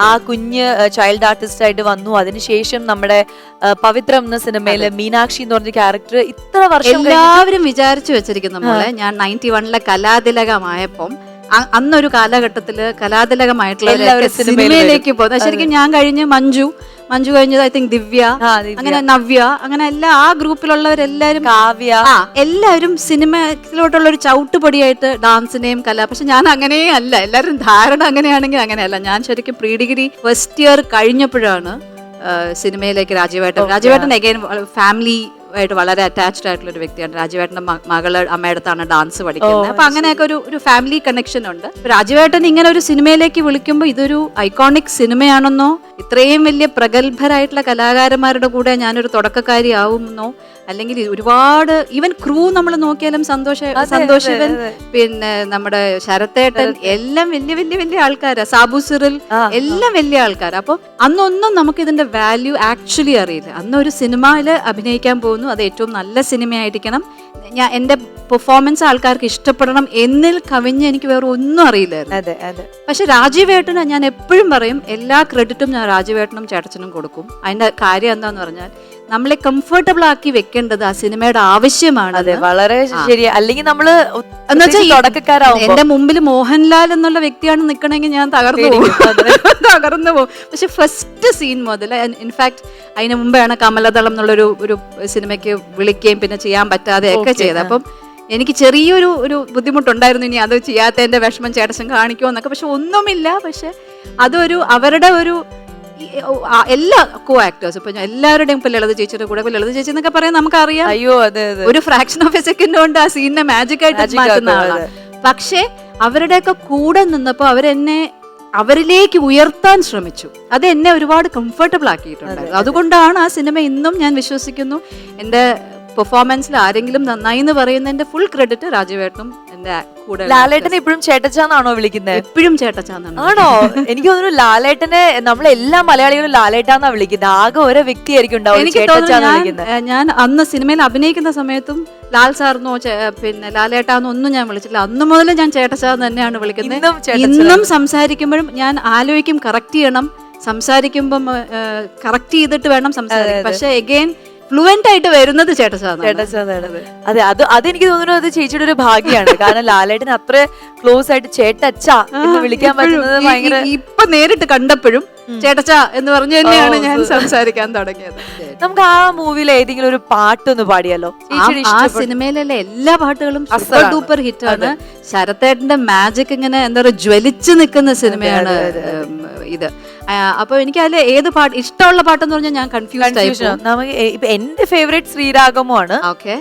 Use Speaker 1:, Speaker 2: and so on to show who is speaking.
Speaker 1: ആ കുഞ്ഞ് child artist ആയിട്ട് വന്നു. അതിനുശേഷം നമ്മുടെ പവിത്രം എന്ന സിനിമയിൽ മീനാക്ഷി എന്ന് പറഞ്ഞ ക്യാരക്ടർ ഇത്ര വർഷം
Speaker 2: എല്ലാവരും വിചാരിച്ചു വെച്ചിരിക്കുന്ന പോലെ ഞാൻ നയന്റി വണ്ണിലെ കലാതിലകമായപ്പം അന്നൊരു കാലഘട്ടത്തിൽ കലാതിലകമായിട്ടുള്ള സിനിമയിലേക്ക് പോകുന്നത് ശരിക്കും ഞാൻ കഴിഞ്ഞ് മഞ്ജു മഞ്ജു കഴിഞ്ഞത് ഐ തിങ്ക് ദിവ്യ അങ്ങനെ നവ്യ അങ്ങനെ എല്ലാ ആ ഗ്രൂപ്പിലുള്ളവരെല്ലാരും
Speaker 1: കാവ്യ.
Speaker 2: എല്ലാവരും സിനിമയിലോട്ടുള്ള ഒരു ചവിട്ടുപടിയായിട്ട് ഡാൻസിനെയും കല പക്ഷെ ഞാൻ അങ്ങനെയേ അല്ല. എല്ലാവരും ധാരണ അങ്ങനെയാണെങ്കിൽ അങ്ങനെയല്ല. ഞാൻ ശരിക്കും പ്രീ ഡിഗ്രി ഫസ്റ്റ് ഇയർ കഴിഞ്ഞപ്പോഴാണ് സിനിമയിലേക്ക് രാജീവേട്ടൻ. രാജീവേട്ടൻ അഗൈൻ ഫാമിലി ആയിട്ട് വളരെ അറ്റാച്ച്ഡ് ആയിട്ടുള്ള ഒരു വ്യക്തിയാണ്. രാജുവേട്ടന്റെ മകൾ അമ്മയുടെ അടുത്താണ് ഡാൻസ് പഠിക്കുന്നത്. അപ്പൊ അങ്ങനെയൊക്കെ ഒരു ഒരു ഫാമിലി കണക്ഷൻ ഉണ്ട്. രാജുവേട്ടൻ ഇങ്ങനെ ഒരു സിനിമയിലേക്ക് വിളിക്കുമ്പോൾ ഇതൊരു ഐക്കോണിക് സിനിമയാണെന്നോ ഇത്രയും വലിയ പ്രഗത്ഭരായിട്ടുള്ള കലാകാരന്മാരുടെ കൂടെ ഞാനൊരു തുടക്കക്കാരി ആവുമെന്നോ അല്ലെങ്കിൽ ഒരുപാട് ഈവൻ ക്രൂ നമ്മൾ നോക്കിയാലും സന്തോഷ സന്തോഷിവൻ പിന്നെ നമ്മുടെ ശരത്തേട്ടൻ എല്ലാം വലിയ വലിയ വലിയ ആൾക്കാരാ. സാബു സിറിൽ എല്ലാം വലിയ ആൾക്കാർ അപ്പൊ അന്നൊന്നും നമുക്ക് ഇതിന്റെ വാല്യൂ ആക്ച്വലി അറിയില്ല. അന്ന് ഒരു സിനിമയിൽ അഭിനയിക്കാൻ പോകുന്നു. അത് ഏറ്റവും നല്ല സിനിമയായിരിക്കണം. ഞാൻ എന്റെ പെർഫോമൻസ് ആൾക്കാർക്ക് ഇഷ്ടപ്പെടണം എന്നിൽ കവിഞ്ഞ് എനിക്ക് വേറെ ഒന്നും അറിയില്ലായിരുന്നു.
Speaker 1: അതെ അതെ.
Speaker 2: പക്ഷെ രാജീവേട്ടന് ഞാൻ എപ്പോഴും പറയും എല്ലാ ക്രെഡിറ്റും ഞാൻ രാജീവേട്ടനും ചേട്ടച്ചനും കൊടുക്കും. അതിന്റെ കാര്യം എന്താന്ന് പറഞ്ഞാൽ നമ്മളെ കംഫർട്ടബിൾ ആക്കി വെക്കേണ്ടത് ആ സിനിമയുടെ ആവശ്യമാണ്.
Speaker 1: അതെ വളരെ ശരി അല്ലെങ്കിൽ നമ്മൾ
Speaker 2: എന്റെ മുമ്പിൽ മോഹൻലാൽ എന്നുള്ള വ്യക്തിയാണ് നിൽക്കണമെങ്കിൽ ഞാൻ തകർന്നു പോകും. തകർന്നു പോകും. പക്ഷെ ഫസ്റ്റ് സീൻ മുതൽ ഇൻഫാക്ട് അതിന് മുമ്പാണ് കമലതളം എന്നുള്ളൊരു ഒരു സിനിമയ്ക്ക് വിളിക്കുകയും പിന്നെ ചെയ്യാൻ പറ്റാതെ ഒക്കെ ചെയ്തത്. അപ്പം എനിക്ക് ചെറിയൊരു ഒരു ബുദ്ധിമുട്ടുണ്ടായിരുന്നു ഇനി അത് ചെയ്യാത്തതിന്റെ വിഷമം ചേട്ടൻ കാണിക്കുമോ എന്നൊക്കെ. പക്ഷെ ഒന്നുമില്ല. പക്ഷെ അതൊരു അവരുടെ ഒരു എല്ലാ കോ ആക്ടേഴ്സ് ഇപ്പൊ എല്ലാവരുടെയും ഇപ്പൊ ലളിത ചേച്ചിയുടെ കൂടെ ലളിത ചേച്ചി എന്നൊക്കെ പറയാൻ നമുക്കറിയാം.
Speaker 1: അയ്യോ അതെ
Speaker 2: ഒരു ഫ്രാക്ഷൻ ഓഫ് എ സെക്കൻഡ് കൊണ്ട് ആ സീനിനെ മാജിക് ആയിട്ട്
Speaker 1: Magic
Speaker 2: മാറ്റുന്ന ആളാണ്. പക്ഷേ അവരുടെയൊക്കെ കൂടെ നിന്നപ്പോ അവരെന്നെ അവരിലേക്ക് ഉയർത്താൻ ശ്രമിച്ചു. അത് എന്നെ ഒരുപാട് കംഫർട്ടബിൾ ആക്കിയിട്ടുണ്ട് അതുകൊണ്ടാണ് ആ സിനിമ ഇന്നും ഞാൻ വിശ്വസിക്കുന്നു. എന്റെ പെർഫോമൻസിൽ ആരെങ്കിലും നന്നായി എന്ന് പറയുന്നതിന്റെ ഫുൾ ക്രെഡിറ്റ് രാജുവേട്ടനും എന്റെ കൂടെ
Speaker 1: ലാലേട്ടനെ ഇപ്പോഴും ചേട്ടച്ചാന്നാണോ വിളിക്കുന്നത്
Speaker 2: എപ്പോഴും ചേട്ടച്ചാന്നാണ്
Speaker 1: ആണോ? എനിക്ക് തോന്നുന്നു ലാലേട്ടനെ നമ്മളെല്ലാ മലയാളികളും ലാലേട്ടാന്നാ വിളിക്കുന്നത് ആകെ ഓരോ വ്യക്തിയായിരിക്കും ഉണ്ടാവും
Speaker 2: ഞാൻ അന്ന് സിനിമയിൽ അഭിനയിക്കുന്ന സമയത്തും ലാൽ സാറിനോ പിന്നെ ലാലേട്ടാന്നോ ഒന്നും ഞാൻ വിളിച്ചില്ല അന്ന് മുതൽ ഞാൻ ചേട്ടച്ചാന്ന് തന്നെയാണ് വിളിക്കുന്നത്
Speaker 1: ഇന്നും
Speaker 2: സംസാരിക്കുമ്പോഴും ഞാൻ ആലോചിക്കും കറക്റ്റ് ചെയ്യണം. സംസാരിക്കുമ്പം കറക്റ്റ് ചെയ്തിട്ട് വേണം സംസാരിക്കാൻ. പക്ഷെ എഗെയിൻ ഫ്ലുവന്റ് ആയിട്ട് വരുന്നത് ചേട്ടച്ചാന്ന്
Speaker 1: ചേട്ടച്ചാന്നാണ് അതെ. അത് അതെനിക്ക് തോന്നുന്നു അത് ചേച്ചിയുടെ ഒരു ഭാഗ്യമാണ് കാരണം ലാലേട്ടന് അത്ര ക്ലോസ് ആയിട്ട് ചേട്ടച്ച എന്ന് വിളിക്കാൻ പറ്റുന്നത് ഭയങ്കര
Speaker 2: ഇപ്പൊ നേരിട്ട് കണ്ടപ്പോഴും ചേട്ടച്ച എന്ന് പറഞ്ഞു തന്നെയാണ് ഞാൻ സംസാരിക്കാൻ തുടങ്ങിയത്.
Speaker 1: നമുക്ക് ആ മൂവിയിലെ ഏതെങ്കിലും ഒരു പാട്ടൊന്ന് പാടിയാലോ?
Speaker 2: ആ- സിനിമയിലെ എല്ലാ പാട്ടുകളും സൂപ്പർ. ഡൂപ്പർ ഹിറ്റ് ആണ്. ശരത്തേട്ടന്റെ മാജിക് ഇങ്ങനെ എന്താ പറയുക ജ്വലിച്ചു നിൽക്കുന്ന സിനിമയാണ് ഇത്. അപ്പൊ എനിക്ക് അതിൽ ഏത് പാട്ട് ഇഷ്ടമുള്ള പാട്ടെന്ന് പറഞ്ഞാൽ ഞാൻ കൺഫ്യൂസ്ഡ് ആയി
Speaker 1: കൺഫ്യൂഷൻ നമുക്ക് എന്റെ ഫേവറേറ്റ് ശ്രീരാഗമോ ആണ്
Speaker 2: ഓക്കെ